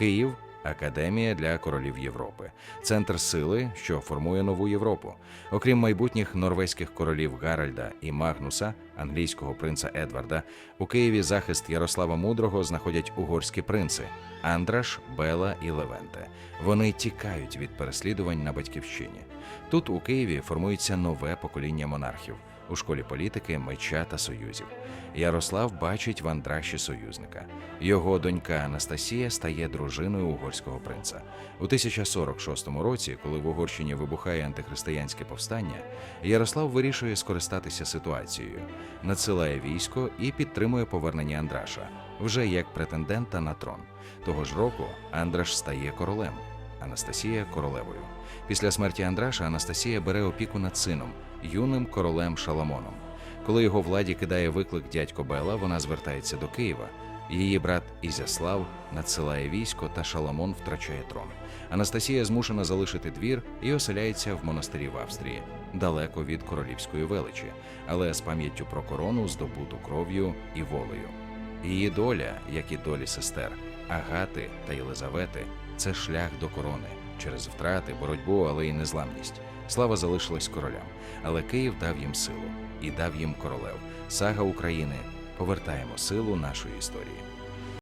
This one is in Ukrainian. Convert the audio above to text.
Київ Академія для королів Європи, центр сили, що формує нову Європу. Окрім майбутніх норвезьких королів Гаральда і Магнуса, англійського принца Едварда, у Києві захист Ярослава Мудрого знаходять угорські принци Андраш, Бела і Левенте. Вони тікають від переслідувань на батьківщині. Тут у Києві формується нове покоління монархів у школі політики, меча та союзів. Ярослав бачить в Андраші союзника. Його донька Анастасія стає дружиною угорського принца. У 1046 році, коли в Угорщині вибухає антихристиянське повстання, Ярослав вирішує скористатися ситуацією, надсилає військо і підтримує повернення Андраша вже як претендента на трон. Того ж року Андраш стає королем, Анастасія королевою. Після смерті Андраша Анастасія бере опіку над сином, юним королем Шаламоном. Коли його владі кидає виклик дядько Бела, вона звертається до Києва. Її брат Ізяслав надсилає військо, та Шаламон втрачає трон. Анастасія змушена залишити двір і оселяється в монастирі в Австрії, далеко від королівської величі, але з пам'яттю про корону, здобуту кров'ю і волею. Її доля, як і долі сестер Агати та Єлизавети, це шлях до корони через втрати, боротьбу, але й незламність. Слава залишилась королям, але Київ дав їм силу і дав їм королев. Сага України. Повертаємо силу нашої історії.